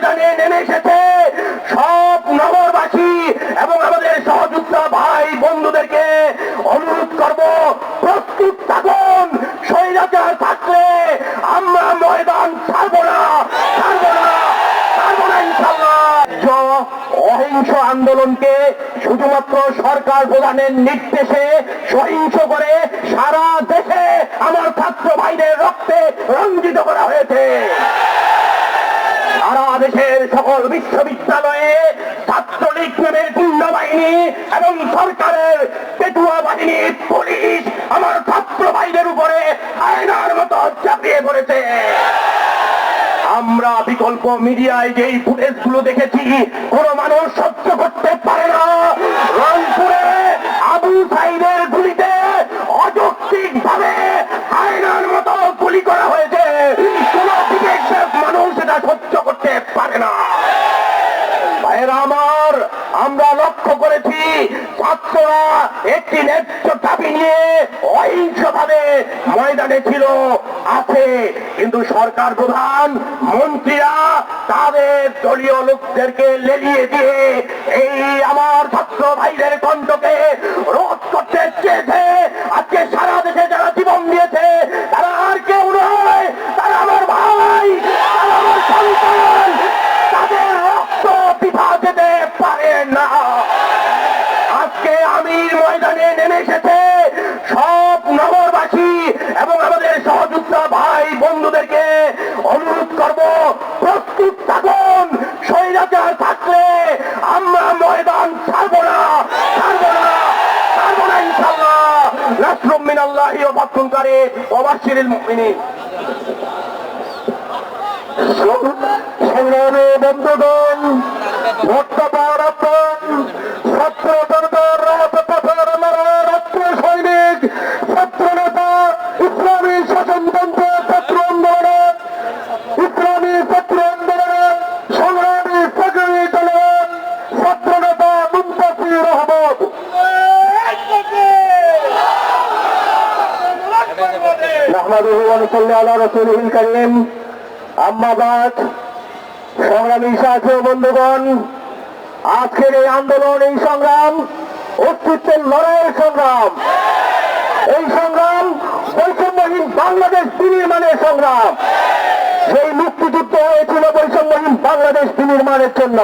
ময়দানে নেমে এসেছে। সব নগরবাসী এবং আমাদের সহযোদ্ধা ভাই বন্ধুদেরকে অনুরোধ করব, প্রস্তুত থাকুন, স্বৈরাচার থাকলে আমরা ময়দান ছাড়ব না ছাড়ব না ছাড়ব না ইনশাল্লাহ অহিংস আন্দোলনকে শুধুমাত্র সরকার প্রধানের নির্দেশে সহিংস করে সারা দেশে আমার ছাত্র ভাইদের রক্তে রঞ্জিত করা হয়েছে। সারা দেশের সকল বিশ্ববিদ্যালয়ে ছাত্রলীগ নামের পূর্ণ বাহিনী এবং সরকারের পেটুয়া বাহিনী, পুলিশ আমার ছাত্র ভাইদের উপরে আয়নার মতো চাপিয়ে পড়েছে। আমরা বিকল্প মিডিয়ায় যেই ফুটেজগুলো দেখেছি, কোন মানুষ সহ্য করতে পারে না। ভাইয়েরা আমার, আমরা লক্ষ্য করেছি ছাত্ররা একটি ন্যায্য দাবি নিয়ে অহিংস ভাবে ময়দানে ছিল, আছে। কিন্তু সরকার প্রধান, মন্ত্রীরা তাদের দলীয় লোকদেরকে লেলিয়ে দিয়ে এই আমার ছাত্র ভাইদের কণ্ঠকে রোধ নেমে এসেছে সব নগরবাসী এবং আমাদের সহযোদ্ধা ভাই বন্ধুদেরকে অনুরোধ করব, প্রস্তুত থাকুন, স্বৈরাচার থাকলে আমরা ময়দান ছাড়বো না ছাড়বো না ছাড়বো না ইনশাল্লাহ নাসরুম মিনাল্লাহি ওয়া মুমিনিন। সংগ্রামী বন্ধুগণ ভোটটা نحمده ونصلي على رسوله الكريم আম্মা বাদ সংগ্রামী সাথী ও বন্ধুগণ আজকের এই আন্দোলন এই সংগ্রাম অস্তিত্বের লড়াইয়ের সংগ্রাম এই সংগ্রাম বৈষম্যহীন বাংলাদেশ বিনির্মাণের সংগ্রাম সেই মুক্তিযুদ্ধ হয়েছিল বৈষম্যহীন বাংলাদেশ বিনির্মাণের জন্য